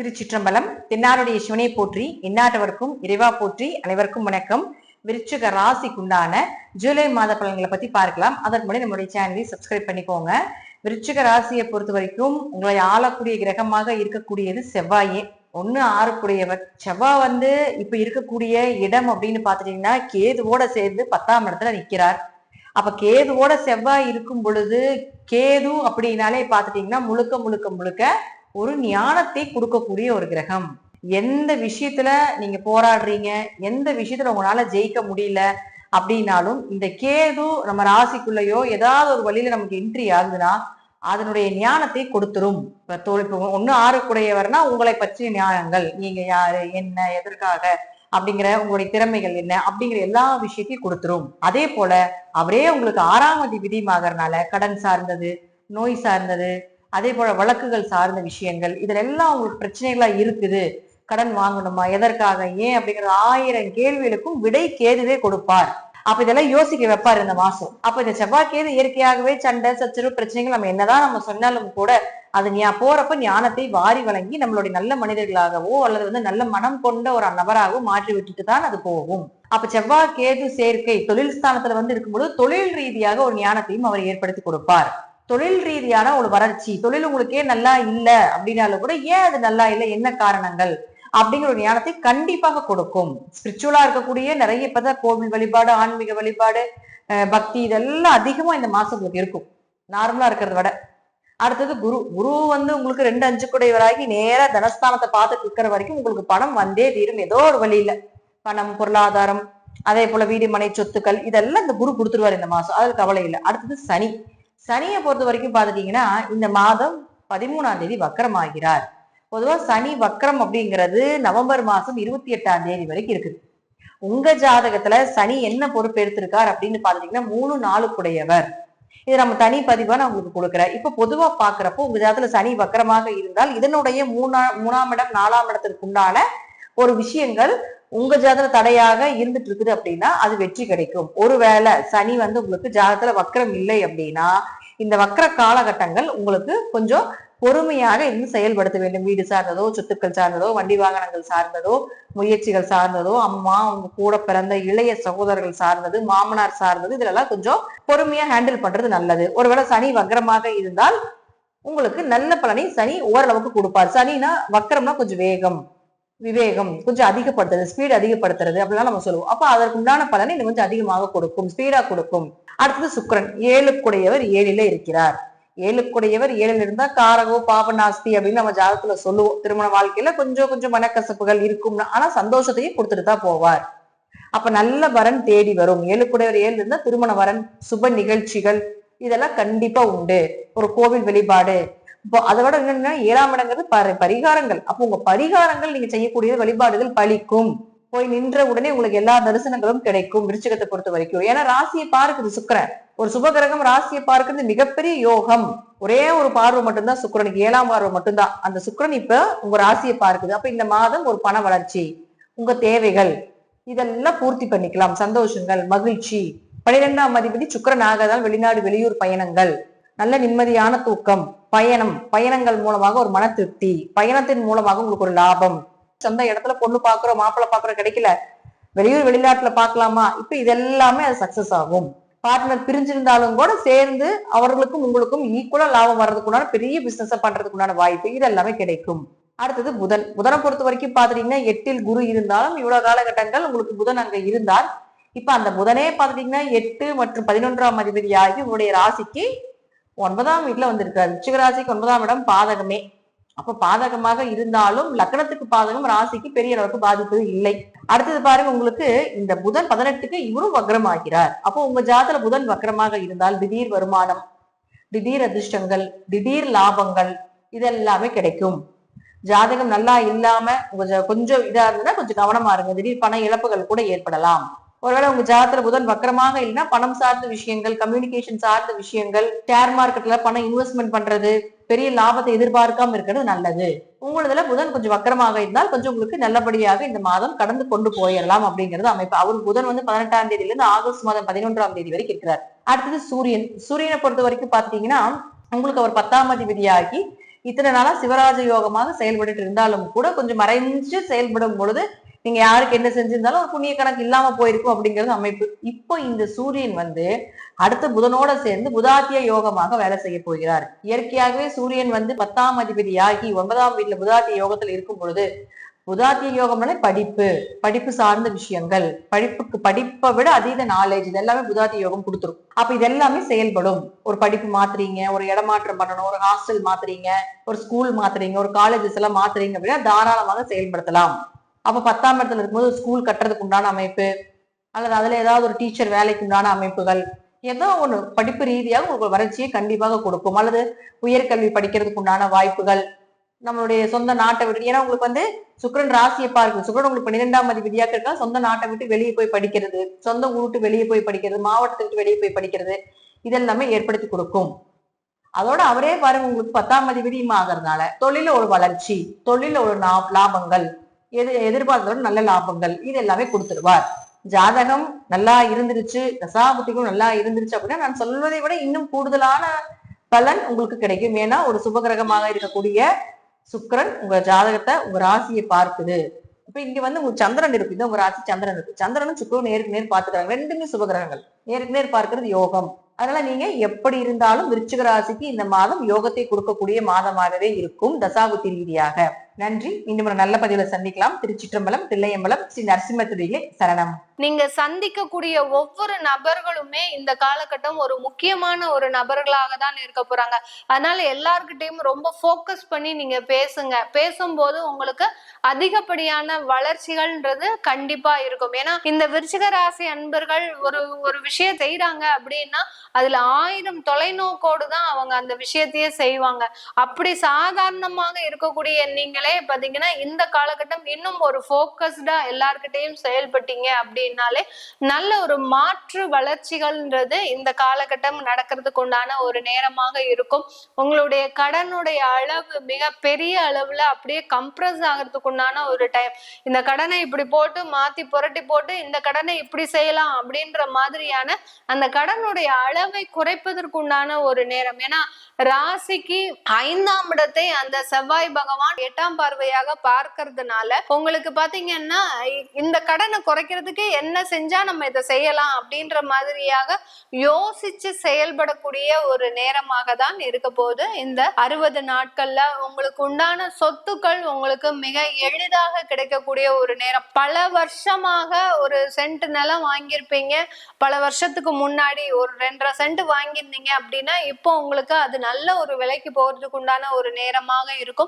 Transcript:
திருச்சிற்றம்பலம் தென்னாருடைய சிவனை போற்றி இன்னாட்டவருக்கும் இறைவா போற்றி அனைவருக்கும் வணக்கம். விருச்சிக ராசிக்குண்டான ஜூலை மாத பலன்களை பத்தி பார்க்கலாம். அதற்கு முன்னாடி நம்மளுடைய சேனலை சப்ஸ்கிரைப் பண்ணிக்கோங்க. விருச்சிக ராசியை பொறுத்த வரைக்கும் உங்களை ஆளக்கூடிய கிரகமாக இருக்கக்கூடியது செவ்வாயே. ஒன்னு ஆறுக்குடையவர். செவ்வாய் வந்து இப்ப இருக்கக்கூடிய இடம் அப்படின்னு பாத்துட்டீங்கன்னா கேதுவோட சேர்ந்து பத்தாம் இடத்துல நிக்கிறார். அப்ப கேதுவோட செவ்வாய் இருக்கும் பொழுது கேது அப்படின்னாலே பாத்துட்டீங்கன்னா முழுக்க முழுக்க முழுக்க ஒரு ஞானத்தை கொடுக்கக்கூடிய ஒரு கிரகம். எந்த விஷயத்துல நீங்க போராடுறீங்க எந்த விஷயத்துல உங்களால ஜெயிக்க முடியல அப்படின்னாலும் இந்த கேது நம்ம ராசிக்குள்ளேயோ ஏதாவது ஒரு வழியில நமக்கு என்ட்ரி ஆகுதுன்னா அதனுடைய ஞானத்தை கொடுத்துரும். இப்ப தோல் இப்போ ஒண்ணு ஆறுக்குடையவர்னா உங்களை பற்றிய ஞானங்கள் நீங்க யாரு என்ன எதற்காக அப்படிங்கிற உங்களுடைய திறமைகள் என்ன அப்படிங்கிற எல்லா விஷயத்தையும் கொடுத்துரும். அதே போல அவரே உங்களுக்கு ஆறாம் அதிபதி ஆகிறனால கடன் சார்ந்தது நோய் சார்ந்தது அதே போல வழக்குகள் சார்ந்த விஷயங்கள் இதுல எல்லாம் உங்களுக்கு பிரச்சனைகளா இருக்குது. கடன் வாங்கணுமா? எதற்காக? ஏன்? அப்படிங்கிற ஆயிரம் கேள்விகளுக்கும் விடை கேதுவே கொடுப்பார். அப்ப இதெல்லாம் யோசிக்க வைப்பார் இந்த மாசம். அப்ப இந்த செவ்வாய் கேது இயற்கையாகவே சண்டை சச்சரவு பிரச்சனைகள் நம்ம என்னதான் நம்ம சொன்னாலும் கூட அது ஞா போறப்ப ஞானத்தை வாரி வழங்கி நம்மளுடைய நல்ல மனிதர்களாகவோ அல்லது வந்து நல்ல மனம் கொண்ட ஒரு நபராகவோ மாற்றி விட்டுட்டு தான் அது போகும். அப்ப செவ்வாய் கேது சேர்க்கை தொழில் ஸ்தானத்துல வந்து இருக்கும்போது தொழில் ரீதியாக ஒரு ஞானத்தையும் அவர் ஏற்படுத்தி கொடுப்பார். தொழில் ரீதியான ஒரு வளர்ச்சி தொழில் உங்களுக்கே நல்லா இல்லை அப்படின்னாலும் கூட ஏன் அது நல்லா இல்லை? என்ன காரணங்கள்? அப்படிங்கிற ஒரு ஞானத்தை கண்டிப்பாக கொடுக்கும். ஸ்பிரிச்சுவலா இருக்கக்கூடிய நிறைய இப்பதான் கோவில் வழிபாடு ஆன்மீக வழிபாடு அஹ் பக்தி இதெல்லாம் அதிகமா இந்த மாசம் உங்களுக்கு இருக்கும். நார்மலா இருக்கிறத விட. அடுத்தது குரு. குரு வந்து உங்களுக்கு ரெண்டு அஞ்சு குடையவராகி நேரா தனஸ்தானத்தை பார்த்துட்டு இருக்கிற வரைக்கும் உங்களுக்கு பணம் வந்தே தீரும். ஏதோ ஒரு வழியில. பணம் பொருளாதாரம் அதே போல வீடு மனை சொத்துக்கள் இதெல்லாம் இந்த குரு கொடுத்துருவாரு இந்த மாசம். அது கவலை இல்லை. அடுத்தது சனி. சனியை பொறுத்த வரைக்கும் பார்த்துட்டீங்கன்னா இந்த மாதம் பதிமூணாம் தேதி வக்கரம் ஆகிறார். பொதுவாக சனி வக்கரம் அப்படிங்கிறது நவம்பர் மாதம் இருபத்தி எட்டாம் தேதி வரைக்கும் இருக்குது. உங்க ஜாதகத்துல சனி என்ன பொறுப்பு எடுத்திருக்கார் அப்படின்னு பாத்துட்டீங்கன்னா மூணு நாளுக்குடையவர். இது நம்ம தனி பதிவா நான் உங்களுக்கு கொடுக்குறேன். இப்ப பொதுவா பாக்குறப்போ உங்க ஜாதகத்துல சனி வக்கரமாக இருந்தால் இதனுடைய மூணா மூணாம் இடம் நாலாம் இடத்திற்கு உண்டான ஒரு விஷயங்கள் உங்க ஜாதகத்துல தடையாக இருந்துட்டு இருக்குது அப்படின்னா அது வெற்றி கிடைக்கும். ஒருவேளை சனி வந்து உங்களுக்கு ஜாதகத்துல வக்கரம் இல்லை அப்படின்னா இந்த வக்கர காலகட்டங்கள் உங்களுக்கு கொஞ்சம் பொறுமையாக இருந்து செயல்படுத்த வேண்டும். வீடு சார்ந்ததோ சொத்துக்கள் சார்ந்ததோ வண்டி வாகனங்கள் சார்ந்ததோ முயற்சிகள் சார்ந்ததோ அம்மா அவங்க கூட பிறந்த இளைய சகோதரர்கள் சார்ந்தது மாமனார் சார்ந்தது இதுலெல்லாம் கொஞ்சம் பொறுமையா ஹேண்டில் பண்றது நல்லது. ஒருவேளை சனி வக்கரமாக இருந்தால் உங்களுக்கு நல்ல பலனை சனி ஓரளவுக்கு கொடுப்பார். சனினா வக்கரம்னா கொஞ்சம் வேகம். விவேகம் கொஞ்சம் அதிகப்படுத்துறது ஸ்பீட் அதிகப்படுத்துறது அப்படிலாம் நம்ம சொல்லுவோம். அப்போ அதற்கு உண்டான பலனை இது கொஞ்சம் அதிகமாக கொடுக்கும் ஸ்பீடா கொடுக்கும். அடுத்தது சுக்கிரன் ஏழுக்குடையவர் ஏழில இருக்கிறார். ஏழுக்குடையவர் ஏழில் இருந்தா காரகோ பாபநாஸ்தி அப்படின்னு நம்ம ஜாதகத்துல சொல்லுவோம். திருமண வாழ்க்கையில கொஞ்சம் கொஞ்சம் மனக்கசப்புகள் இருக்கும்னு. ஆனா சந்தோஷத்தையும் கொடுத்துட்டு தான் போவார். அப்ப நல்ல வரன் தேடி வரும். ஏழுக்குடையவர் ஏழு இருந்தா திருமண வரன் சுப நிகழ்ச்சிகள் இதெல்லாம் கண்டிப்பா உண்டு. ஒரு கோவில் வெளிப்பாடு இப்போ அதை விட என்னன்னா ஏழாம் இடங்கிறது பரி பரிகாரங்கள். அப்போ உங்க பரிகாரங்கள் நீங்க செய்யக்கூடிய வழிபாடுகள் பழிக்கும் போய் நின்ற உடனே உங்களுக்கு எல்லா தரிசனங்களும் கிடைக்கும் விருச்சிகத்தை பொறுத்த வரைக்கும். ஏன்னா ராசியை பார்க்குது சுக்கிரன். ஒரு சுபகிரகம் ராசியை பார்க்கிறது மிகப்பெரிய யோகம். ஒரே ஒரு பார்வை மட்டும்தான் சுக்கிரனுக்கு ஏழாம் பார்வை மட்டும்தான். அந்த சுக்கரன் இப்ப உங்க ராசியை பார்க்குது. அப்ப இந்த மாதம் ஒரு பண வளர்ச்சி உங்க தேவைகள் இதெல்லாம் பூர்த்தி பண்ணிக்கலாம். சந்தோஷங்கள் மகிழ்ச்சி. பனிரெண்டாம் அதிபதி சுக்கரன் ஆகதால் வெளிநாடு வெளியூர் பயணங்கள். நல்ல நிம்மதியான தூக்கம். பயணம் பயணங்கள் மூலமாக ஒரு மன திருப்தி பயணத்தின் மூலமாக உங்களுக்கு ஒரு லாபம். சொந்த இடத்துல பொண்ணு பாக்குறோம் மாப்பிள்ளை பாக்குறோம் கிடைக்கல. வெளியூர் வெளிநாட்டுல பார்க்கலாமா? இப்ப இதெல்லாமே அது சக்சஸ் ஆகும். பார்ட்னர் பிரிஞ்சிருந்தாலும் கூட சேர்ந்து அவர்களுக்கும் உங்களுக்கும் ஈக்குவலா லாபம் வர்றதுக்குண்டான பெரிய பிசினஸ் பண்றதுக்குண்டான வாய்ப்பு இது எல்லாமே கிடைக்கும். அடுத்தது புதன். புதனை பொறுத்த வரைக்கும் பாத்துட்டீங்கன்னா எட்டில் குரு இருந்தாலும் இவ்வளவு காலகட்டங்கள் உங்களுக்கு புதன் அங்க இருந்தால் இப்ப அந்த புதனே பாத்துட்டீங்கன்னா எட்டு மற்றும் பதினொன்றாம் அதிபதி ஆகி உங்களுடைய ராசிக்கு ஒன்பதாம் வீட்டுல வந்திருக்காரு. விருச்சிக ஒன்பதாம் இடம் பாதகமே. அப்ப பாதகமாக இருந்தாலும் லக்னத்துக்கு பாதகம் ராசிக்கு பெரிய அளவுக்கு பாதிப்பு இல்லை. அடுத்தது பாருங்க உங்களுக்கு இந்த புதன் பதினெட்டுக்கு இவரும் வக்ரமாகிறார். அப்போ உங்க ஜாதல புதன் வக்ரமாக இருந்தால் திடீர் வருமானம் திடீர் அதிர்ஷ்டங்கள் திடீர் லாபங்கள் இதெல்லாமே கிடைக்கும். ஜாதகம் நல்லா இல்லாம கொஞ்சம் கொஞ்சம் இதா இருந்தா கொஞ்சம் கவனமா இருங்க. திடீர் பண இழப்புகள் கூட ஏற்படலாம். ஒருவேளை உங்க ஜாதகத்துல புதன் வக்கரமாக இல்லைன்னா பணம் சார்ந்த விஷயங்கள் கம்யூனிகேஷன் சார்ந்த விஷயங்கள் ஷேர் மார்க்கெட்ல பணம் இன்வெஸ்ட்மெண்ட் பண்றது பெரிய லாபத்தை எதிர்பார்க்காம இருக்கிறது நல்லது. உங்களதுல புதன் கொஞ்சம் வக்கரமாக இருந்தால் கொஞ்சம் உங்களுக்கு நல்லபடியாக இந்த மாதம் கடந்து கொண்டு போயிடலாம் அப்படிங்கிறது அமைப்பு. அவர் புதன் வந்து பதினெட்டாம் தேதியில இருந்து ஆகஸ்ட் மாதம் பதினொன்றாம் தேதி வரைக்கும் இருக்கிறார். அடுத்தது சூரியன். சூரியனை பொறுத்த வரைக்கும் பாத்தீங்கன்னா உங்களுக்கு அவர் பத்தாம் அதிபதியாகி இத்தனை நாளா சிவராஜ யோகமாக செயல்பட்டு இருந்தாலும் கூட கொஞ்சம் மறைஞ்சு செயல்படும் பொழுது நீங்க யாருக்கு என்ன செஞ்சிருந்தாலும் ஒரு புண்ணிய கணக்கு இல்லாம போயிருக்கும் அப்படிங்கிறது அமைப்பு. இப்போ இந்த சூரியன் வந்து அடுத்த புதனோட சேர்ந்து புதாத்திய யோகமாக வேலை செய்ய போகிறார். இயற்கையாகவே சூரியன் வந்து பத்தாம் அதிபதியாகி ஒன்பதாம் வீட்டுல புதாத்திய யோகத்துல இருக்கும் பொழுது புதாத்திய யோகம்னாலே படிப்பு படிப்பு சார்ந்த விஷயங்கள் படிப்புக்கு படிப்பை விட அதீத நாலேஜ் இது எல்லாமே புதாத்திய யோகம் கொடுத்துரும். அப்ப இது எல்லாமே செயல்படும். ஒரு படிப்பு மாத்துறீங்க ஒரு இடமாற்றம் பண்ணணும் ஒரு ஹாஸ்டல் மாத்துறீங்க ஒரு ஸ்கூல் மாத்துறீங்க ஒரு காலேஜஸ் எல்லாம் மாத்துறீங்க அப்படின்னா தாராளமாக செயல்படுத்தலாம். அப்ப பத்தாம் இடத்துல இருக்கும்போது ஸ்கூல் கட்டுறதுக்கு உண்டான அமைப்பு அல்லது அதுல ஏதாவது ஒரு டீச்சர் வேலைக்கு உண்டான அமைப்புகள் ஏதோ ஒண்ணு படிப்பு ரீதியாக உங்களுக்கு வளர்ச்சியை கண்டிப்பாக கொடுக்கும். அல்லது உயர்கல்வி படிக்கிறதுக்கு உண்டான வாய்ப்புகள் நம்மளுடைய சொந்த நாட்டை விட்டு ஏன்னா உங்களுக்கு வந்து சுக்கரன் ராசியை பார்க்கு சுக்கிரன் உங்களுக்கு பன்னிரெண்டாம் அதிபதியாக இருக்கா? சொந்த நாட்டை விட்டு வெளியே போய் படிக்கிறது சொந்த ஊர் விட்டு வெளியே போய் படிக்கிறது மாவட்டத்தை விட்டு வெளியே போய் படிக்கிறது இதெல்லாமே ஏற்படுத்தி கொடுக்கும். அதோட அவரே பாருங்க உங்களுக்கு பத்தாம் அதிபதியும் ஆகிறதுனால தொழில ஒரு வளர்ச்சி தொழில ஒரு லா- லாபங்கள் எது எதிர்பார்த்ததோட நல்ல லாபங்கள். இது எல்லாமே கொடுத்துருவார் ஜாதகம் நல்லா இருந்துருச்சு தசாபுத்திகளும் நல்லா இருந்துருச்சு அப்படின்னா நான் சொல்வதை விட இன்னும் கூடுதலான பலன் உங்களுக்கு கிடைக்கும். ஏன்னா ஒரு சுபகிரகமாக இருக்கக்கூடிய சுக்கிரன் உங்க ஜாதகத்தை உங்க ராசியை பார்க்குது. இப்ப இங்க வந்து உங்க சந்திரன் இருக்கு. இது உங்க ராசி சந்திரன் இருக்கு. சந்திரனும் சுக்கிரனும் நேருக்கு நேர் பார்த்துக்கிறாங்க. ரெண்டுமே சுபகிரகங்கள். நேருக்கு நேர் பார்க்கறது யோகம். அதனால நீங்க எப்படி இருந்தாலும் விருச்சிக ராசிக்கு இந்த மாதம் யோகத்தை கொடுக்கக்கூடிய மாதமாகவே இருக்கும் தசாபுத்தி ரீதியாக. நன்றி. இன்னும் ஒரு நல்ல பதிவுல சந்திக்கலாம். திருச்சிற்றம்பலம் தில்லையம்பலம் ஸ்ரீ நரசிம்மத்துடைய சரணம். நீங்க சந்திக்கக்கூடிய ஒவ்வொரு நபர்களுமே இந்த காலகட்டம் ஒரு முக்கியமான ஒரு நபர்களாக தான் இருக்க போறாங்க. அதனால எல்லார்கிட்டையும் ரொம்ப ஃபோக்கஸ் பண்ணி நீங்க பேசுங்க. பேசும்போது உங்களுக்கு அதிகப்படியான வளர்ச்சிகள்ன்றது கண்டிப்பா இருக்கும். ஏன்னா இந்த விருச்சிக ராசி அன்பர்கள் ஒரு ஒரு விஷயம் செய்யறாங்க அப்படின்னா அதுல ஆயிரம் தொலைநோக்கோடு தான் அவங்க அந்த விஷயத்தையே செய்வாங்க. அப்படி சாதாரணமாக இருக்கக்கூடிய நீங்களே பாத்தீங்கன்னா இந்த காலகட்டம் இன்னும் ஒரு போக்கஸ்டா எல்லார்கிட்டயும் செயல்பட்டீங்க அப்படின்னாலே நல்ல ஒரு மாற்று வளர்ச்சிகள்ன்றது இந்த காலகட்டம் நடக்கிறதுக்கு உண்டான ஒரு நேரமாக இருக்கும். உங்களுடைய கடனுடைய அளவு மிக பெரிய அளவுல அப்படியே கம்ப்ரஸ் ஆகிறதுக்கு உண்டான ஒரு டைம் இந்த கடனை இப்படி போட்டு மாத்தி புரட்டி போட்டு இந்த கடனை இப்படி செய்யலாம் அப்படின்ற மாதிரியான அந்த கடனுடைய அளவை குறைப்பதற்கு உண்டான ஒரு நேரம். ஏன்னா ராசிக்கு ஐந்தாம் இடத்தை அந்த செவ்வாய் பகவான் எட்டாம் பார்வையாக பார்க்கறதுனால உங்களுக்கு பாத்தீங்கன்னா இ- இந்த கடனை குறைக்கிறதுக்கு என்ன செஞ்சா நம்ம இதை செய்யலாம் அப்படின்ற மாதிரியாக யோசிச்சு செயல்படக்கூடிய ஒரு நேரமாக தான் இருக்க போது இந்த அறுபது நாட்கள்ல உங்களுக்கு உண்டான சொத்துக்கள் உங்களுக்கு மிக எளிதாக கிடைக்கக்கூடிய ஒரு நேரம். பல வருஷமாக ஒரு சென்ட் நிலம் வாங்கியிருப்பீங்க. பல வருஷத்துக்கு முன்னாடி ஒரு ரெண்டரை சென்ட் வாங்கியிருந்தீங்க அப்படின்னா இப்போ உங்களுக்கு அது நல்ல ஒரு விலைக்கு போகிறதுக்கு உண்டான ஒரு நேரமாக இருக்கும்.